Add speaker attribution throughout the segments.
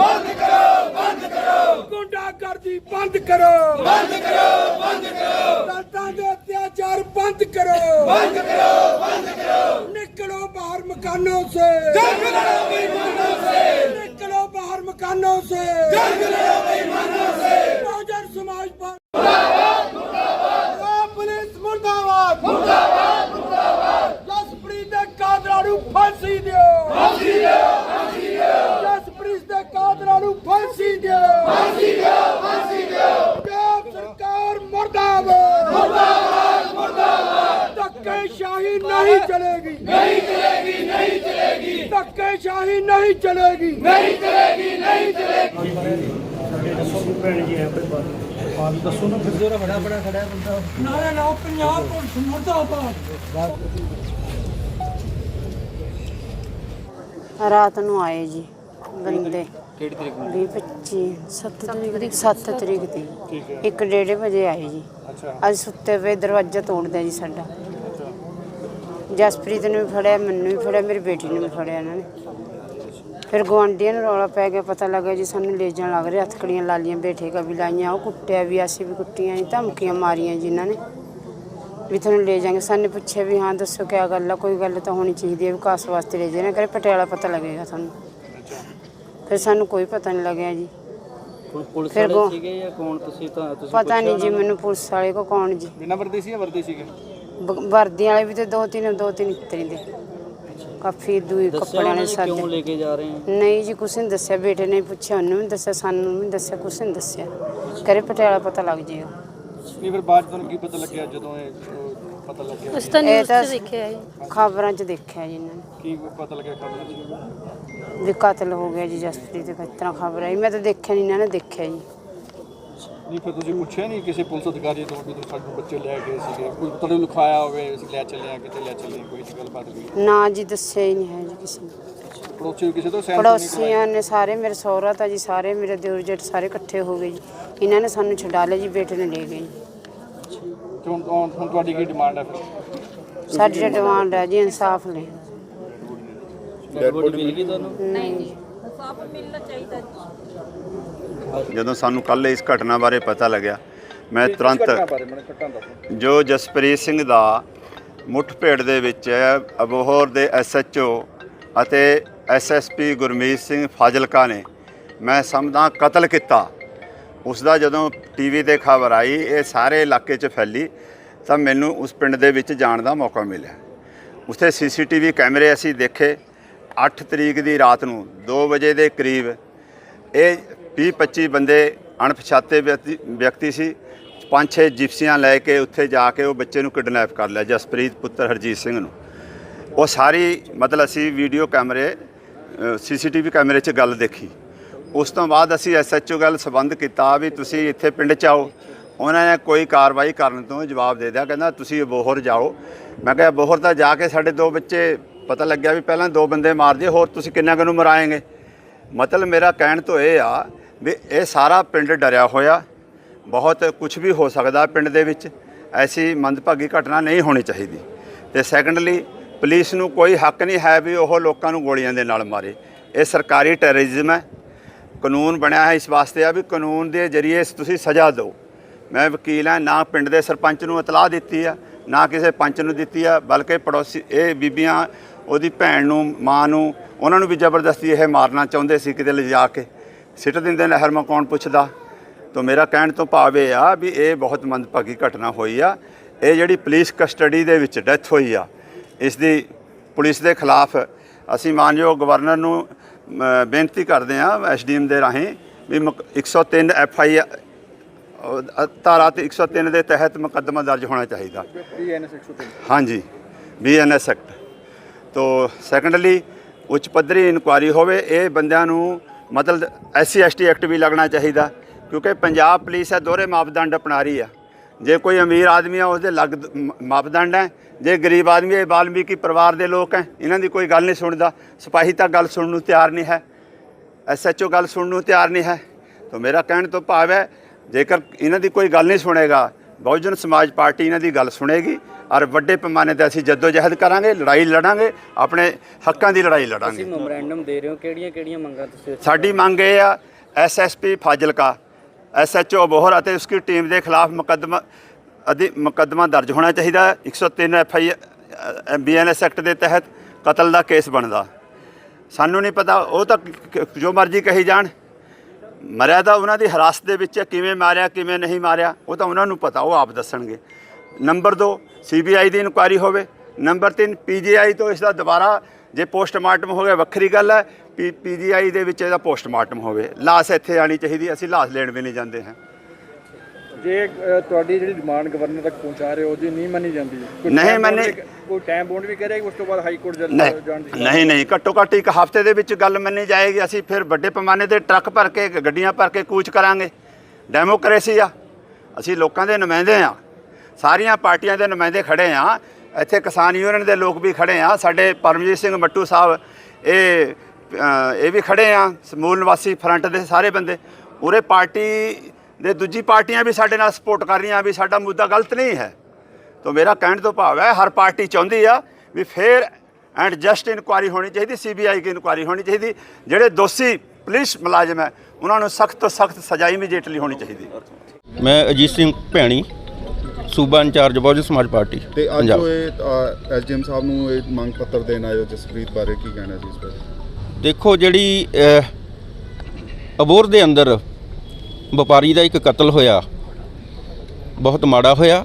Speaker 1: ਬੰਦ ਕਰੋ ਬੰਦ ਕਰੋ। ਗੁੰਡਾਗਰਦੀ ਬੰਦ ਕਰੋ। ਬੰਦ ਕਰੋ ਬੰਦ ਕਰੋ। ਦਲਤਾਂ ਦੇ ਅਤਿਆਚਾਰ ਬੰਦ ਕਰੋ। ਬੰਦ ਕਰੋ ਬੰਦ ਕਰੋ। ਨਿਕਲੋ ਬਾਹਰ ਮਕਾਨੋਂ ਸੇ। ਜੰਗ ਲੜੋ ਬੇਈਮਾਨੋਂ ਸੇ। ਨਿਕਲੋ ਬਾਹਰ ਮਕਾਨੋਂ ਸੇ। ਜੰਗ ਲੜੋ ਬੇਈਮਾਨੋਂ ਸੇ ਬਹੁਜਨ ਸਮਾਜ ਪਰ ਮੁਰਦਾਬਾਦ ਮੁਰਦਾਬਾਦ ਪੁਲਿਸ ਮੁਰਦਾਬਾਦ ਮੁਰਦਾਬਾਦ ਮੁਰਦਾਬਾਦ ਜਸਪ੍ਰੀਤ ਦੇ ਕਾਦਰਾਂ ਨੂੰ ਫਾਂਸੀ ਦਿਓ ਫਾਂਸੀ ਦਿਓ ਫਾਂਸੀ ਦਿਓ ਜਸਪ੍ਰੀਤ ਦੇ ਕਾਦਰਾਂ ਨੂੰ ਫਾਂਸੀ ਦਿਓ ਫਾਂਸੀ ਦਿਓ ਫਾਂਸੀ ਦਿਓ ਪੰਜਾਬ ਸਰਕਾਰ ਮੁਰਦਾਬਾਦ ਮੁਰਦਾਬਾਦ ਮੁਰਦਾਬਾਦ ਧੱਕੇ ਸ਼ਾਹੀ ਨਹੀਂ ਚਲੇਗੀ। ਨਹੀਂ ਚਲੇਗੀ ਨਹੀਂ ਚਲੇਗੀ। ਧੱਕੇ ਸ਼ਾਹੀ ਨਹੀਂ ਚਲੇਗੀ ਨਹੀਂ ਚਲੇਗੀ ਨਹੀਂ ਚਲੇਗੀ ਨਾਰੇ ਲਾਓ ਪੰਜਾਬ ਪੁਲਿਸ ਮੁਰਦਾਬਾਦ।
Speaker 2: ਰਾਤ ਨੂੰ ਆਏ ਜੀ ਬੰਦੇ। ਕਿਹੜੀ ਤਰੀਕ ਨੂੰ? 25 7 ਤਰੀਕ ਦੀ 7 ਤਰੀਕ ਦੀ। ਠੀਕ ਹੈ। 1:30 ਵਜੇ ਆਏ ਜੀ। ਅੱਛਾ। ਅੱਜ ਸੁੱਤੇ ਪਏ ਦਰਵਾਜ਼ਾ ਤੋੜਦੇ ਜੀ ਸਾਡਾ। ਜਸਪ੍ਰੀਤ ਨੂੰ ਵੀ ਫੜਿਆ ਮੈਨੂੰ ਵੀ ਫੜਿਆ ਮੇਰੀ ਬੇਟੀ ਨੂੰ ਵੀ ਫੜਿਆ ਇਹਨਾਂ ਨੇ। ਫਿਰ ਗੁਆਂਢੀਆਂ ਨੂੰ ਰੌਲਾ ਪੈ ਗਿਆ ਪਤਾ ਲੱਗਾ ਜੀ ਸਾਨੂੰ ਲੈ ਜਾਣ ਲੱਗ ਰਹੇ ਹੱਥਕੜੀਆਂ ਲਾਲੀਆਂ ਬੈਠੇ ਕਾ ਵੀ ਲਾਈਆਂ ਉਹ ਕੁੱਟਿਆ ਵੀ ਅਸੀਂ ਵੀ ਕੁੱਟੀਆਂ ਜੀ ਧਮਕੀਆਂ ਮਾਰੀਆਂ ਜੀ ਇਹਨਾਂ ਨੇ। ਵੀ ਤੁਹਾਨੂੰ ਲੈ ਜਾਾਂਗੇ ਸਾਨੂੰ ਪੁੱਛਿਆ ਵੀ ਹਾਂ ਦੱਸੋ ਕਿਆ ਗੱਲ ਆ ਕੋਈ ਗੱਲ ਤਾਂ ਹੋਣੀ ਚਾਹੀਦੀ ਹੈ ਵਿਕਾਸ ਵਾਸਤੇ ਲੈ ਜਾਣਾ ਕਰੇ ਪਟਿਆਲਾ ਪਤਾ ਲੱਗੇਗਾ ਤੁਹਾਨੂੰ। ਫਿਰ ਸਾਨੂੰ ਕੋਈ ਪਤਾ ਨਹੀਂ ਲੱਗਿਆ ਜੀ।
Speaker 3: ਪੁ- ਪੁਲਿਸ
Speaker 2: ਫਿਰ
Speaker 3: ਵਾਲੇ
Speaker 2: ਗੋ-
Speaker 3: ਸੀਗੇ ਜਾਂ ਕੌਣ? ਤੁਸੀਂ ਤਾਂ ਤੁਸੀਂ
Speaker 2: ਪਤਾ ਨਹੀਂ ਜੀ ਮੈਨੂੰ ਪੁਲਿਸ ਵਾਲੇ ਕੋ ਕੌਣ ਜੀ?
Speaker 4: ਬਿਨਾਂ ਵਰਦੀ ਸੀ ਜਾਂ ਵਰਦੀ ਸੀਗੇ?
Speaker 2: ਬ- ਵਰਦੀਆਂ ਵਾਲੇ ਵੀ ਤੇ ਦੋ ਤਿੰਨ ਦੋ ਤਿੰਨ ਇਤਰੀ ਦੇ। ਕਾਫੀ ਦੂਈ ਨੇ
Speaker 3: ਨੇ ਕਿਉਂ ਲੈ ਕੇ ਜਾ ਰਹੇ ਆ?
Speaker 2: ਨਹੀਂ ਜੀ ਕੁਛ ਨਹੀਂ ਦੱਸਿਆ। ਬੇਟੇ ਨੇ ਪੁੱਛਿਆ ਉਹਨੂੰ ਵੀ ਦੱਸਿਆ ਸਾਨੂੰ ਵੀ ਦੱਸਿਆ ਕੁਛ ਨਹੀਂ ਦੱਸਿਆ। ਕਰੇ ਪਟਿਆਲਾ ਪਤਾ ਲੱਗ ਜਾਏਗਾ।
Speaker 4: ਨਹੀਂ ਫਿਰ ਬਾਅਦ 'ਚ ਤੁਹਾਨੂੰ ਕੀ ਪਤਾ ਲੱਗਿਆ ਜਦੋਂ ਇਹ ਅਹ, ਪਤਾ ਲੱਗਿਆ?
Speaker 5: ਉਸ ਤਾਂ
Speaker 2: ਇਹ
Speaker 5: ਨਿਊਜ਼
Speaker 2: ਤਾਂ
Speaker 5: 'ਚ ਦੇਖਿਆ ਹੈ
Speaker 2: ਖਬਰਾਂ 'ਚ ਦੇਖਿਆ ਜੀ ਇਹਨਾਂ ਨੇ।
Speaker 4: ਕੀ ਪਤਾ ਲੱਗਿਆ ਖਬਰ 'ਚ?
Speaker 2: ਵੀ ਕਤਲ ਹੋ ਗਿਆ ਜੀ ਜਸਪ੍ਰੀਤ ਦੇ ਇਸ ਤਰ੍ਹਾਂ ਖਬਰ ਆਈ। ਮੈਂ ਤਾਂ ਦੇਖਿਆ ਨਹੀਂ ਇਹਨਾਂ ਨੇ ਦੇਖਿਆ ਜੀ।
Speaker 4: ਨਹੀਂ ਫਿਰ ਤੁਸੀਂ ਪੁੱਛਿਆ ਨਹੀਂ ਕਿਸੇ ਪੁਲਿਸ ਅਧਿਕਾਰੀ ਤੋਂ ਵੀ ਤੁਸੀਂ ਸਾਡੇ ਬੱਚੇ ਲੈ ਗਏ ਸੀਗੇ? ਕੋਈ ਤੁਹਾਨੂੰ ਲਿਖਾਇਆ ਹੋਵੇ ਅਸੀਂ ਲੈ ਚੱਲੇ ਆ ਕਿਤੇ ਲੈ ਚੱਲੇ ਕੋਈ ਦੀ ਗੱਲਬਾਤ ਕੋਈ
Speaker 2: ਨਾ ਜੀ ਦੱਸਿਆ ਹੀ ਨਹੀਂ ਹੈ ਜੀ ਕਿਸੇ ਨੇ।
Speaker 4: ਪੜੋਸੀ ਕਿਸੇ ਤੋਂ ਸੈਂਸ ਨਹੀਂ
Speaker 2: ਪੜੋਸੀਆਂ ਨੇ ਸਾਰੇ ਮੇਰੇ ਸਹੁਰਾ ਤਾਂ ਜੀ ਸਾਰੇ ਮੇਰੇ ਦਿਓਰ ਜੱਟ ਸਾਰੇ ਇਕੱਠੇ ਹੋ ਗਏ ਜੀ। ਇਹਨਾਂ ਨੇ ਸਾਨੂੰ ਛਡਾ ਲਿਆ ਜੀ ਬੇਟੇ ਨੇ ਲੈ ਗਏ ਜੀ।
Speaker 4: ਤੇ ਹੁਣ ਹੁਣ ਹੁਣ ਤੁਹਾਡੀ ਕੀ ਡਿਮਾਂਡ ਹੈ ਫਿਰ?
Speaker 2: ਸਾਡੀ ਤਾਂ ਡਿਮਾਂਡ ਹੈ ਜੀ ਇਨਸਾਫ ਲੈ
Speaker 3: ਡੈਡ ਬੋਡੀ ਮਿਲ ਗਈ ਤੁਹਾਨੂੰ?
Speaker 2: ਨਹੀਂ ਜੀ।
Speaker 6: ਜਦੋਂ ਸਾਨੂੰ ਕੱਲ ਇਸ ਘਟਨਾ ਬਾਰੇ ਪਤਾ ਲੱਗਿਆ ਮੈਂ ਤੁਰੰਤ ਜੋ ਜਸਪ੍ਰੀਤ ਸਿੰਘ ਦਾ ਮੁੱਠਭੇੜ ਦੇ ਵਿੱਚ ਅਬੋਹਰ ਦੇ ਐਸਐਚਓ ਅਤੇ ਐਸਐਸਪੀ ਗੁਰਮੀਤ ਸਿੰਘ ਫਾਜ਼ਿਲਕਾ ਨੇ ਮੈਂ ਸਮਝਦਾ ਕਤਲ ਕੀਤਾ। ਉਸ ਦਾ ਜਦੋਂ ਟੀਵੀ ਤੇ ਖਬਰ ਆਈ ਇਹ ਸਾਰੇ ਇਲਾਕੇ 'ਚ ਫੈਲੀ ਤਾਂ ਮੈਨੂੰ ਉਸ ਪਿੰਡ ਦੇ ਵਿੱਚ ਜਾਣ ਦਾ ਮੌਕਾ ਮਿਲਿਆ। ਉੱਥੇ ਸੀਸੀਟੀਵੀ ਕੈਮਰੇ ਅਸੀਂ ਦੇਖੇ। 8 ਤਰੀਕ ਦੀ ਰਾਤ ਨੂੰ 2 ਵਜੇ ਦੇ ਕਰੀਬ ਇਹ 20 25 ਬੰਦੇ ਅਣਪਛਾਤੇ ਵਿਅਕਤੀ ਵਿਅਕਤੀ ਸੀ। ਪੰਜ ਛੇ ਜਿਪਸੀਆਂ ਲੈ ਕੇ ਉੱਥੇ ਜਾ ਕੇ ਉਹ ਬੱਚੇ ਨੂੰ ਕਿਡਨੈਪ ਕਰ ਲਿਆ, ਜਸਪ੍ਰੀਤ ਪੁੱਤਰ ਹਰਜੀਤ ਸਿੰਘ ਨੂੰ। ਉਹ ਸਾਰੀ ਮਤਲਬ ਅਸੀਂ ਵੀਡੀਓ ਕੈਮਰੇ ਸੀਸੀਟੀਵੀ ਕੈਮਰੇ 'ਚ ਗੱਲ ਦੇਖੀ। ਉਸ ਤੋਂ ਬਾਅਦ ਅਸੀਂ ਐਸਐਚਓ ਗੱਲ ਸਬੰਧ ਕੀਤਾ ਵੀ ਤੁਸੀਂ ਇੱਥੇ ਪਿੰਡ 'ਚ ਆਓ। ਉਹਨਾਂ ਨੇ ਕੋਈ ਕਾਰਵਾਈ ਕਰਨ ਤੋਂ ਜਵਾਬ ਦੇ ਦਿਆ ਕਹਿੰਦਾ, ਤੁਸੀਂ ਬੋਹਰ ਜਾਓ। ਮੈਂ ਕਿਹਾ, ਬੋਹਰ ਤਾਂ ਜਾ ਕੇ ਸਾਡੇ ਦੋ ਬੱਚੇ ਪਤਾ ਲੱਗਿਆ ਵੀ ਪਹਿਲਾਂ ਦੋ ਬੰਦੇ ਮਾਰ ਦਿਏ ਹੋਰ ਤੁਸੀਂ ਕਿੰਨਾ ਕੁ ਨੂੰ ਮਰਾਏਗੇ? ਮਤਲਬ ਮੇਰਾ ਕਹਿਣ ਤੋਂ ਇਹ ਆ ਵੀ ਇਹ ਸਾਰਾ ਪਿੰਡ ਡਰਿਆ ਹੋਇਆ। ਬਹੁਤ ਕੁਝ ਵੀ ਹੋ ਸਕਦਾ ਪਿੰਡ ਦੇ ਵਿੱਚ। ਐਸੀ ਮੰਦਭਾਗੀ ਘਟਨਾ ਨਹੀਂ ਹੋਣੀ ਚਾਹੀਦੀ। ਤੇ ਸੈਕੰਡਲੀ ਪੁਲਿਸ ਨੂੰ ਕੋਈ ਹੱਕ ਨਹੀਂ ਹੈ ਵੀ ਉਹ ਲੋਕਾਂ ਨੂੰ ਗੋਲੀਆਂ ਦੇ ਨਾਲ ਮਾਰੇ। ਇਹ ਸਰਕਾਰੀ ਟੈਰਰਿਜ਼ਮ ਹੈ। ਕਾਨੂੰਨ ਬਣਿਆ ਹੈ ਇਸ ਵਾਸਤੇ ਆ ਵੀ ਕਾਨੂੰਨ ਦੇ ਜ਼ਰੀਏ ਤੁਸੀਂ ਸਜ਼ਾ ਦਿਓ। ਮੈਂ ਵਕੀਲ ਹਾਂ, ਨਾ ਪਿੰਡ ਦੇ ਸਰਪੰਚ ਨੂੰ ਇਤਲਾਹ ਦਿੱਤੀ ਆ, ਨਾ ਕਿਸੇ ਪੰਚ ਨੂੰ ਦਿੱਤੀ ਆ, ਬਲਕਿ ਪੜੋਸੀ, ਇਹ ਬੀਬੀਆਂ ਉਹਦੀ ਭੈਣ ਨੂੰ ਮਾਂ ਨੂੰ ਉਹਨਾਂ ਨੂੰ ਵੀ ਜ਼ਬਰਦਸਤੀ ਇਹ ਮਾਰਨਾ ਚਾਹੁੰਦੇ ਸੀ ਕਿਤੇ ਲਿਜਾ ਕੇ। ਸਿੱਟ ਦਿੰਦੇ ਨਹਿਰ ਮਾ ਕੌਣ ਪੁੱਛਦਾ? ਤਾਂ ਮੇਰਾ ਕਹਿਣ ਤੋਂ ਭਾਵ ਇਹ ਆ ਵੀ ਇਹ ਬਹੁਤ ਮੰਦਭਾਗੀ ਘਟਨਾ ਹੋਈ ਆ। ਇਹ ਜਿਹੜੀ ਪੁਲਿਸ ਕਸਟਡੀ ਦੇ ਵਿੱਚ ਡੈਥ ਹੋਈ ਆ ਇਸ ਦੀ ਪੁਲਿਸ ਦੇ ਖਿਲਾਫ ਅਸੀਂ ਮਾਨਯੋਗ ਗਵਰਨਰ ਨੂੰ ਬੇਨਤੀ ਕਰਦੇ ਹਾਂ ਐਸਡੀਐਮ ਦੇ ਰਾਹੀਂ ਵੀ ਮੁਕ- 103 ਐਫ ਆਈ ਧਾਰਾ ਤੇ 103 ਦੇ ਤਹਿਤ ਮੁਕੱਦਮਾ ਦਰਜ ਹੋਣਾ ਚਾਹੀਦਾ।
Speaker 4: ਬੀਐਨਐਸ 103
Speaker 6: ਹਾਂਜੀ ਬੀਐਨਐਸ ਐਕਟ। ਤੋ ਸੈਕੰਡਲੀ ਉੱਚ ਪੱਧਰੀ ਇਨਕੁਆਰੀ ਹੋਵੇ, ਇਹ ਬੰਦਿਆਂ ਨੂੰ ਮਤਲਬ ਐਸਸੀ, ਐਸਟੀ ਐਕਟ ਵੀ ਲੱਗਣਾ ਚਾਹੀਦਾ, ਕਿਉਂਕਿ ਪੰਜਾਬ ਪੁਲਿਸ ਹੈ, ਦੋਹਰੇ ਮਾਪਦੰਡ ਅਪਣਾ ਰਹੀ ਆ। ਜੇ ਕੋਈ ਅਮੀਰ ਆਦਮੀ ਆ, ਉਸਦੇ ਲੱਗ, ਮਾਪਦੰਡ ਹੈ। ਜੇ ਗਰੀਬ ਆਦਮੀ ਹੈ ਵਾਲਮੀਕੀ ਪਰਿਵਾਰ ਦੇ ਲੋਕ ਹੈ, ਇਹਨਾਂ ਦੀ ਕੋਈ ਗੱਲ ਨਹੀਂ ਸੁਣਦਾ। ਸਿਪਾਹੀ ਤਾਂ ਗੱਲ ਸੁਣਨ ਨੂੰ ਤਿਆਰ ਨਹੀਂ ਹੈ। ਐਸਐਚਓ ਗੱਲ ਸੁਣਨ ਨੂੰ ਤਿਆਰ ਨਹੀਂ ਹੈ। ਤਾਂ ਮੇਰਾ ਕਹਿਣ ਤੋਂ ਭਾਵ ਹੈ, ਜੇਕਰ ਇਹਨਾਂ ਦੀ ਕੋਈ ਗੱਲ ਨਹੀਂ ਸੁਣੇਗਾ, ਬਹੁਜਨ ਸਮਾਜ ਪਾਰਟੀ ਇਹਨਾਂ ਦੀ ਗੱਲ ਸੁਣੇਗੀ। ਔਰ ਵੱਡੇ ਪੈਮਾਨੇ ਤੇ ਅਸੀਂ ਜਦੋਜਹਿਦ ਕਰਾਂਗੇ ਲੜਾਈ ਲੜਾਂਗੇ ਆਪਣੇ ਹੱਕਾਂ ਦੀ ਲੜਾਈ
Speaker 3: ਤੁਸੀਂ
Speaker 6: ਲੜਾਂਗੇ
Speaker 3: ਮੈਮੋਰੈਂਡਮ ਦੇ ਰਹੇ ਹੋ ਕਿਹੜੀਆਂ ਕਿਹੜੀਆਂ ਮੰਗਾਂ ਤੁਸੀਂ
Speaker 6: ਸਾਡੀ ਮੰਗ ਇਹ ਆ ਐਸਐਸਪੀ ਫਾਜ਼ਿਲਕਾ ਐਸਐਚਓ ਬੋਹਰ ਅਤੇ ਉਸकी ਟੀਮ ਦੇ ਖਿਲਾਫ ਮੁਕੱਦਮਾ ਅਧਿ ਮੁਕੱਦਮਾ ਦਰਜ ਹੋਣਾ ਚਾਹੀਦਾ। ਹੈ। 103 ਐਫਆਈ ਬੀਐਨਐਸ ਐਕਟ ਦੇ ਤਹਿਤ ਕਤਲ ਦਾ ਕੇਸ ਬਣਦਾ। ਸਾਨੂੰ ਨਹੀਂ ਪਤਾ ਉਹ ਤਾਂ ਜੋ ਮਰਜ਼ੀ ਕਹੀ ਜਾਣ। ਮਰਿਆ ਤਾਂ ਉਹਨਾਂ ਦੀ ਹਰਾਸਤ ਦੇ ਵਿੱਚ ਕਿਵੇਂ ਮਾਰਿਆ ਕਿਵੇਂ ਨਹੀਂ ਮਾਰਿਆ ਉਹ ਤਾਂ ਉਹਨਾਂ ਨੂੰ ਪਤਾ ਉਹ ਆਪ ਦੱਸਣਗੇ। ਨੰਬਰ 2 ਸੀਬੀਆਈ ਦੀ ਇਨਕੁਆਇਰੀ ਹੋਵੇ। ਨੰਬਰ 3 ਪੀਜੀਆਈ ਤੋਂ ਇਸ ਦਾ ਦੁਬਾਰਾ ਜੇ ਪੋਸਟਮਾਰਟਮ ਹੋ ਗਿਆ ਵੱਖਰੀ ਗੱਲ ਹੈ ਪੀਜੀਆਈ ਦੇ ਵਿੱਚ ਇਹਦਾ ਪੋਸਟਮਾਰਟਮ ਹੋਵੇ। ਲਾਸ਼ ਇੱਥੇ ਆਣੀ ਚਾਹੀਦੀ ਅਸੀਂ ਲਾਸ਼ ਲੈਣ ਵੀ ਨਹੀਂ ਜਾਂਦੇ ਹਾਂ।
Speaker 4: ਜੇ ਤੁਹਾਡੀ ਜਿਹੜੀ ਡਿਮਾਂਡ ਗਵਰਨਰ ਤੱਕ ਪਹੁੰਚਾ ਰਹੇ ਹੋ ਜੇ ਨਹੀਂ ਮੰਨੀ ਜਾਂਦੀ।
Speaker 6: ਨਹੀਂ ਮੰਨੀ-
Speaker 4: ਕੋਈ ਟਾਈਮ ਬੌਂਡ ਵੀ ਕਰੇਗਾ ਉਸ ਤੋਂ ਬਾਅਦ ਹਾਈ ਕੋਰਟ ਜਾਣ ਦੀ?
Speaker 6: ਨਹੀਂ ਨਹੀਂ ਘੱਟੋ ਘੱਟ ਇੱਕ ਹਫ਼ਤੇ ਦੇ ਵਿੱਚ ਗੱਲ ਮੰਨੀ ਜਾਏਗੀ। ਅਸੀਂ ਫਿਰ ਵੱਡੇ ਪੈਮਾਨੇ ਤੇ ਟਰੱਕ ਭਰ ਕੇ ਗੱਡੀਆਂ ਭਰ ਕੇ ਕੂਚ ਕਰਾਂਗੇ। ਡੈਮੋਕ੍ਰੇਸੀ ਆ। ਅਸੀਂ ਲੋਕਾਂ ਦੇ ਨੁਮਾਇੰਦੇ ਆ ਸਾਰੀਆਂ ਪਾਰਟੀਆਂ ਦੇ ਨੁਮਾਇੰਦੇ ਖੜੇ ਆ। ਇੱਥੇ ਕਿਸਾਨ ਯੂਨੀਅਨ ਦੇ ਲੋਕ ਵੀ ਖੜੇ ਆ। ਸਾਡੇ ਪਰਮਜੀਤ ਸਿੰਘ ਮੱਟੂ ਸਾਹਿਬ, ਇਹ ਇਹ ਵੀ ਖੜੇ ਆ। ਸਮੂਲ ਨਿਵਾਸੀ ਫਰੰਟ ਦੇ ਸਾਰੇ ਬੰਦੇ। ਉਰੇ ਪਾਰਟੀ ਦੇ ਦੂਜੀ ਪਾਰਟੀਆਂ ਵੀ ਸਾਡੇ ਨਾਲ ਸਪੋਰਟ ਕਰ ਰਹੀਆਂ ਵੀ ਸਾਡਾ ਮੁੱਦਾ ਗਲਤ ਨਹੀਂ ਹੈ। ਤੋ ਮੇਰਾ ਕਹਿਣ ਤੋਂ ਭਾਵ ਹੈ, ਹਰ ਪਾਰਟੀ ਚਾਹੁੰਦੀ ਆ ਵੀ ਫੇਰ ਐਂਡ ਜਸਟ ਇਨਕੁਆਰੀ ਹੋਣੀ ਚਾਹੀਦੀ, ਸੀਬੀਆਈ ਦੀ ਇਨਕੁਆਰੀ ਹੋਣੀ ਚਾਹੀਦੀ। ਜਿਹੜੇ ਦੋਸ਼ੀ ਪੁਲਿਸ ਮੁਲਾਜ਼ਮ ਹੈ, ਉਹਨਾਂ ਨੂੰ ਸਖਤ ਤੋਂ ਸਖਤ ਸਜ਼ਾ ਇਮੀਡੀਏਟਲੀ ਹੋਣੀ ਚਾਹੀਦੀ।
Speaker 5: ਮੈਂ ਅਜੀਤ ਸਿੰਘ ਭੈਣੀ। ਸੂਬਾ ਇੰਚਾਰਜ ਬਹੁਜਨ ਸਮਾਜ ਪਾਰਟੀ
Speaker 7: ਤੇ ਅੱਜ
Speaker 5: ਪੰਜਾਬ।
Speaker 7: ਉਹ ਇਹ ਐਸਡੀਐਮ ਸਾਹਿਬ ਨੂੰ ਇਹ ਮੰਗ ਪੱਤਰ ਦੇਣ ਆਏ ਹੋ ਜਸਪ੍ਰੀਤ ਬਾਰੇ ਕੀ ਕਹਿਣਾ ਜੀ ਇਸ ਬਾਰੇ
Speaker 5: ਦੇਖੋ ਜਿਹੜੀ ਅਹ, ਅਬੋਹਰ ਦੇ ਅੰਦਰ ਵਪਾਰੀ ਦਾ ਇੱਕ ਕਤਲ ਹੋਇਆ ਬਹੁਤ ਮਾੜਾ ਹੋਇਆ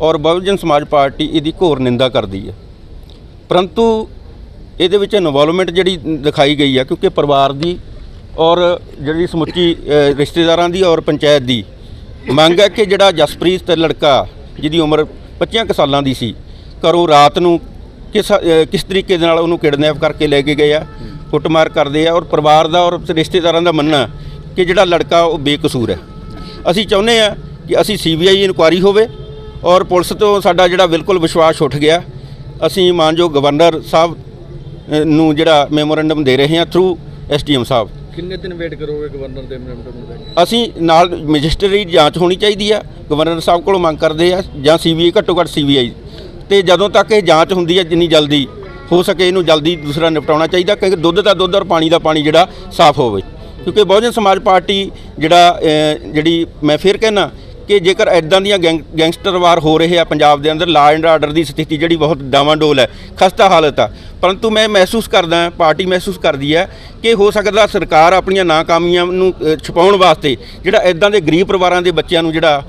Speaker 5: ਔਰ ਬਹੁਜਨ ਸਮਾਜ ਪਾਰਟੀ ਇਹਦੀ ਘੋਰ ਨਿੰਦਾ ਕਰਦੀ ਹੈ ਪਰੰਤੂ ਇਹਦੇ ਵਿੱਚ ਇਨਵੋਲਵਮੈਂਟ ਜਿਹੜੀ ਦਿਖਾਈ ਗਈ ਹੈ ਕਿਉਂਕਿ ਪਰਿਵਾਰ ਦੀ ਔਰ ਜਿਹੜੀ ਸਮੁੱਚੀ ਅਹ, ਰਿਸ਼ਤੇਦਾਰਾਂ ਦੀ ਔਰ ਪੰਚਾਇਤ ਦੀ ਮੰਗ ਹੈ ਕਿ ਜਿਹੜਾ ਜਸਪ੍ਰੀਤ ਤੇ ਲੜਕਾ ਜਿਹਦੀ ਉਮਰ 25 ਕੁ ਸਾਲਾਂ ਦੀ ਸੀ, ਘਰੋਂ ਰਾਤ ਨੂੰ ਕਿਸ ਕਿਸ ਤਰੀਕੇ ਦੇ ਨਾਲ ਉਹਨੂੰ ਕਿਡਨੈਪ ਕਰਕੇ ਲੈ ਕੇ ਗਏ ਆ, ਕੁੱਟਮਾਰ ਕਰਦੇ ਆ ਔਰ ਪਰਿਵਾਰ ਦਾ ਔਰ ਰਿਸ਼ਤੇਦਾਰਾਂ ਦਾ ਮੰਨਣਾ ਕਿ ਜਿਹੜਾ ਲੜਕਾ ਉਹ ਬੇਕਸੂਰ ਹੈ। ਅਸੀਂ ਚਾਹੁੰਦੇ ਆ ਕਿ ਅਸੀਂ ਸੀਬੀਆਈ ਇਨਕੁਆਰੀ ਹੋਵੇ ਔਰ ਪੁਲਿਸ ਤੋਂ ਸਾਡਾ ਜਿਹੜਾ ਬਿਲਕੁਲ ਵਿਸ਼ਵਾਸ ਉੱਠ ਗਿਆ। ਅਸੀਂ ਮਾਨਯੋਗ ਗਵਰਨਰ ਸਾਹਿਬ ਨੂੰ ਜਿਹੜਾ ਮੈਮੋਰੈਂਡਮ ਦੇ ਰਹੇ ਹਾਂ ਥਰੂ ਐਸਡੀਐਮ ਸਾਹਿਬ।
Speaker 4: ਕਿੰਨੇ ਦਿਨ ਵੇਟ ਕਰੋਗੇ ਗਵਰਨਰ ਦੇ ਮੈਮੋਰੈਂਡਮ ਦੇ
Speaker 5: ਅਸੀਂ ਨਾਲ ਮੈਜਿਸਟਰੀ ਜਾਂਚ ਹੋਣੀ ਚਾਹੀਦੀ ਆ ਗਵਰਨਰ ਸਾਹਿਬ ਕੋਲੋਂ ਮੰਗ ਕਰਦੇ ਆ, ਜਾਂ ਸੀਬੀਆਈ ਘੱਟੋ ਘੱਟ ਸੀਬੀਆਈ ਤੇ ਜਦੋਂ ਤੱਕ ਇਹ ਜਾਂਚ ਹੁੰਦੀ ਹੈ ਜਿੰਨੀ ਜਲਦੀ ਹੋ ਸਕੇ ਇਹਨੂੰ ਜਲਦੀ ਦੂਸਰਾ ਨਿਪਟਾਉਣਾ ਚਾਹੀਦਾ ਕਿ ਦੁੱਧ ਦਾ ਦੁੱਧ ਔਰ ਪਾਣੀ ਦਾ ਪਾਣੀ ਜਿਹੜਾ ਸਾਫ਼ ਹੋਵੇ। ਕਿਉਂਕਿ ਬਹੁਜਨ ਸਮਾਜ ਪਾਰਟੀ ਜਿਹੜਾ ਜਿਹੜੀ ਮੈਂ ਫਿਰ ਕਹਿਣਾ ਕਿ ਜੇਕਰ ਐਦਾਂ ਦੀਆਂ ਗੈਂਗ ਗੈਂਗਸਟਰ ਵਾਰ ਹੋ ਰਹੇ ਆ ਪੰਜਾਬ ਦੇ ਅੰਦਰ ਲਾ ਐਂਡ ਆਰਡਰ ਦੀ ਸਥਿਤੀ ਜਿਹੜੀ ਬਹੁਤ ਡਾਵਾਂਡੋਲ ਹੈ ਖਸਤਾ ਹਾਲਤ ਆ। ਪਰੰਤੂ ਮੈਂ ਮਹਿਸੂਸ ਕਰਦਾ ਹਾਂ, ਪਾਰਟੀ ਮਹਿਸੂਸ ਕਰਦੀ ਹੈ ਕਿ ਹੋ ਸਕਦਾ ਸਰਕਾਰ ਆਪਣੀਆਂ ਨਾਕਾਮੀਆਂ ਨੂੰ ਛੁਪਾਉਣ ਵਾਸਤੇ ਜਿਹੜਾ ਐਦਾਂ ਦੇ ਗਰੀਬ ਪਰਿਵਾਰਾਂ ਦੇ ਬੱਚਿਆਂ ਨੂੰ ਜਿਹੜਾ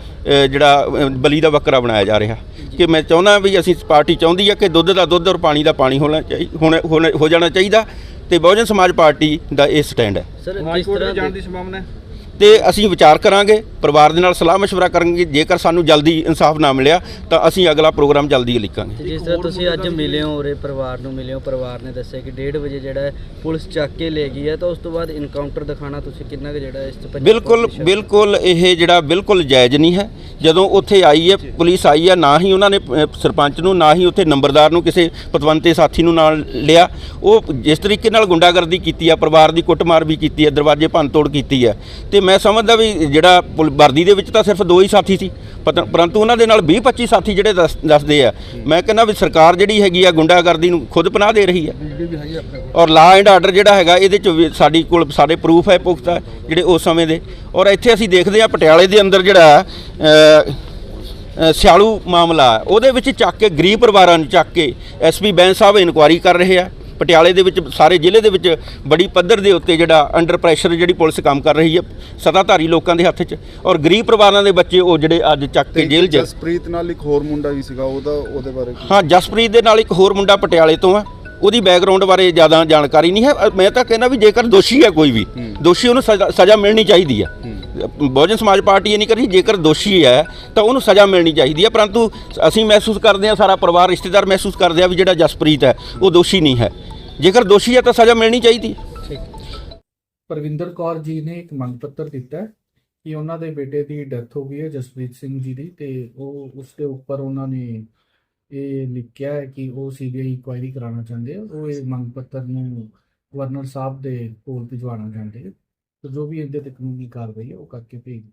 Speaker 5: ਜਿਹੜਾ ਬਲੀ ਦਾ ਬੱਕਰਾ ਬਣਾਇਆ ਜਾ ਰਿਹਾ। ਕਿ ਮੈਂ ਚਾਹੁੰਦਾ ਵੀ ਅਸੀਂ ਪਾਰਟੀ ਚਾਹੁੰਦੀ ਹੈ ਕਿ ਦੁੱਧ ਦਾ ਦੁੱਧ ਔਰ ਪਾਣੀ ਦਾ ਪਾਣੀ ਹੋਣਾ ਚਾਹੀਦਾ ਹੋ ਜਾਣਾ ਚਾਹੀਦਾ ਤੇ ਬਹੁਜਨ ਸਮਾਜ ਪਾਰਟੀ ਦਾ ਇਹ ਸਟੈਂਡ ਹੈ।
Speaker 3: ਸਰ ਕਿਸ ਤਰ੍ਹਾਂ
Speaker 4: ਜਾਣ
Speaker 3: ਦੀ
Speaker 4: ਸੰਭਾਵਨਾ ਹੈ?
Speaker 5: ਤੇ ਅਸੀਂ ਵਿਚਾਰ ਕਰਾਂਗੇ ਪਰਿਵਾਰ ਦੇ ਨਾਲ ਸਲਾਹ مشورہ ਕਰਾਂਗੇ ਜੇਕਰ ਸਾਨੂੰ ਜਲਦੀ ਇਨਸਾਫ ਨਾ ਮਿਲਿਆ ਤਾਂ ਅਸੀਂ ਅਗਲਾ ਪ੍ਰੋਗਰਾਮ ਜਲਦੀ ਲਿਖਾਂਗੇ
Speaker 3: ਤੇ ਜਿਸ ਤਰ੍ਹਾਂ ਤੁਸੀਂ ਅੱਜ ਮਿਲੇ ਹੋ ਉਰੇ ਪਰਿਵਾਰ ਨੂੰ ਮਿਲੇ ਹੋ ਪਰਿਵਾਰ ਨੇ ਦੱਸਿਆ ਕਿ 1:30 ਵਜੇ ਜਿਹੜਾ ਹੈ ਪੁਲਿਸ ਚੱਕ ਕੇ ਲੈ ਗਈ ਹੈ ਤਾਂ ਉਸ ਤੋਂ ਬਾਅਦ ਇਨਕਾਊਂਟਰ ਦਿਖਾਣਾ ਤੁਸੀਂ ਕਿੰਨਾ ਕੁ ਜਿਹੜਾ ਇਸ 'ਚ ਪੰਜੀ
Speaker 5: ਬਿਲਕੁਲ
Speaker 3: ਪ੍ਰਤੀਸ਼ਤ-
Speaker 5: ਬਿਲਕੁਲ ਇਹ ਜਿਹੜਾ ਬਿਲਕੁਲ ਜਾਇਜ਼ ਨਹੀਂ ਹੈ ਜਦੋਂ ਉੱਥੇ ਆਈ ਹੈ ਪੁਲਿਸ ਆਈ ਹੈ ਨਾ ਹੀ ਉਹਨਾਂ ਨੇ ਸਰਪੰਚ ਨੂੰ ਨਾ ਹੀ ਉੱਥੇ ਨੰਬਰਦਾਰ ਨੂੰ ਕਿਸੇ ਪਤਵੰਤੇ ਸਾਥੀ ਨੂੰ ਨਾਲ ਲਿਆ। ਉਹ ਜਿਸ ਤਰੀਕੇ ਨਾਲ ਗੁੰਡਾਗਰਦੀ ਕੀਤੀ ਆ ਪਰਿਵਾਰ ਦੀ ਕੁੱਟਮਾਰ ਵੀ ਕੀਤੀ ਹੈ ਦਰਵਾਜ਼ੇ ਭੰਨਤੋੜ ਕੀਤੀ ਹੈ ਤੇ ਮੈਂ ਸਮਝਦਾ ਵੀ ਜਿਹੜਾ ਵਰਦੀ ਦੇ ਵਿੱਚ ਤਾਂ ਸਿਰਫ ਦੋ ਹੀ ਸਾਥੀ ਸੀ ਪਰੰਤੂ ਉਹਨਾਂ ਦੇ ਨਾਲ 20 25 ਸਾਥੀ ਜਿਹੜੇ ਦੱਸ- ਦੱਸਦੇ ਆ। ਮੈਂ ਕਹਿੰਦਾ ਵੀ ਸਰਕਾਰ ਜਿਹੜੀ ਹੈਗੀ ਆ ਗੁੰਡਾਗਰਦੀ ਨੂੰ ਖੁਦ ਪਨਾਹ ਦੇ ਰਹੀ ਹੈ ਔਰ ਲਾ ਐਂਡ ਆਰਡਰ ਜਿਹੜਾ ਹੈਗਾ ਇਹਦੇ ਚ ਸਾਡੀ ਕੋਲ ਸਾਡੇ ਪ੍ਰੂਫ ਹੈ ਪੁਖਤਾ ਜਿਹੜੇ ਉਸ ਸਮੇਂ ਦੇ। ਔਰ ਇੱਥੇ ਅਸੀਂ ਦੇਖਦੇ ਆ ਪਟਿਆਲੇ ਦੇ ਅੰਦਰ ਜਿਹੜਾ ਸਿਆਲੂ ਮਾਮਲਾ ਉਹਦੇ ਵਿੱਚ ਚੱਕ ਕੇ ਗਰੀਬ ਪਰਿਵਾਰਾਂ ਨੂੰ ਚੱਕ ਕੇ ਐਸਪੀ ਬੈਂਸ ਸਾਹਿਬ ਇਨਕੁਆਰੀ ਕਰ ਰਹੇ ਆ। ਪਟਿਆਲੇ ਦੇ ਵਿੱਚ ਸਾਰੇ ਜ਼ਿਲ੍ਹੇ ਦੇ ਵਿੱਚ ਬੜੀ ਪੱਧਰ ਦੇ ਉੱਤੇ ਜਿਹੜਾ ਅੰਡਰ ਪ੍ਰੈਸ਼ਰ ਜਿਹੜੀ ਪੁਲਿਸ ਕੰਮ ਕਰ ਰਹੀ ਹੈ ਸਤਾਧਾਰੀ ਲੋਕਾਂ ਦੇ ਹੱਥ 'ਚ। ਔਰ ਗਰੀਬ ਪਰਿਵਾਰਾਂ ਦੇ ਬੱਚੇ ਉਹ ਜਿਹੜੇ ਅੱਜ ਚੱਕ ਕੇ ਜੇਲ੍ਹ 'ਚ।
Speaker 7: ਜਸਪ੍ਰੀਤ ਨਾਲ ਇੱਕ ਹੋਰ ਮੁੰਡਾ ਵੀ ਸੀਗਾ ਉਹਦਾ ਉਹਦੇ ਬਾਰੇ
Speaker 5: ਹਾਂ ਜਸਪ੍ਰੀਤ ਦੇ ਨਾਲ ਇੱਕ ਹੋਰ ਮੁੰਡਾ ਪਟਿਆਲੇ ਤੋਂ ਆ। ਉਹਦੀ ਬੈਕਗ੍ਰਾਉਂਡ ਬਾਰੇ ਜ਼ਿਆਦਾ ਜਾਣਕਾਰੀ ਨਹੀਂ ਹੈ। ਮੈਂ ਤਾਂ ਕਹਿੰਦਾ ਵੀ ਜੇਕਰ ਦੋਸ਼ੀ ਹੈ ਕੋਈ ਵੀ ਦੋਸ਼ੀ ਉਹਨੂੰ ਸਜ਼ਾ ਸਜ਼ਾ ਮਿਲਣੀ ਚਾਹੀਦੀ ਹੈ। ਬਹੁਜਨ ਸਮਾਜ ਪਾਰਟੀ ਇਹ ਨਹੀਂ ਕਰੀ ਜੇਕਰ ਦੋਸ਼ੀ ਹੈ ਤਾਂ ਉਹਨੂੰ ਸਜ਼ਾ ਮਿਲਣੀ ਚਾਹੀਦੀ ਹੈ। ਪਰੰਤੂ ਅਸੀਂ ਮਹਿਸੂਸ ਕਰਦੇ ਹਾਂ ਸਾਰਾ ਪਰਿਵਾਰ ਰਿਸ਼ਤੇਦਾਰ ਮਹਿਸੂਸ ਕਰਦੇ ਆ ਵੀ ਜਿਹੜਾ ਜਸਪ੍ਰੀਤ ਹੈ ਉਹ ਦੋਸ਼ੀ ਨਹੀਂ ਹੈ। ਜੇਕਰ ਦੋਸ਼ੀ ਹੈ ਤਾਂ ਸਜ਼ਾ ਮਿਲਣੀ ਚਾਹੀਦੀ ਹੈ।
Speaker 8: ਪਰਵਿੰਦਰ ਕੌਰ ਜੀ ਨੇ ਇੱਕ ਮੰਗ ਪੱਤਰ ਦਿੱਤਾ ਹੈ ਕਿ ਉਹਨਾਂ ਦੇ ਬੇਟੇ ਦੀ ਡੈਥ ਹੋ ਗਈ ਹੈ ਜਸਪ੍ਰੀਤ ਸਿੰਘ ਜੀ ਦੀ ਤੇ ਉਹ ਉਸ ਦੇ ਉੱਪਰ ਉਹਨਾਂ ਨੇ ਇਹ ਲਿਖਿਆ ਹੈ ਕਿ ਉਹ ਸੀਬੀਆਈ ਇਨਕੁਆਇਰੀ ਕਰਾਉਣਾ ਚਾਹੁੰਦੇ ਆ। ਉਹ ਇਹ ਮੰਗ ਪੱਤਰ ਨੂੰ ਗਵਰਨਰ ਸਾਹਿਬ ਦੇ ਕੋਲ ਭਿਜਵਾਉਣਾ ਚਾਹੁੰਦੇ ਆ। ਤੇ ਜੋ ਵੀ ਇਹਦੇ ਤੇ ਕਾਨੂੰਨੀ ਕਾਰਵਾਈ ਹੈ, ਉਹ ਕਰਕੇ ਭੇਜ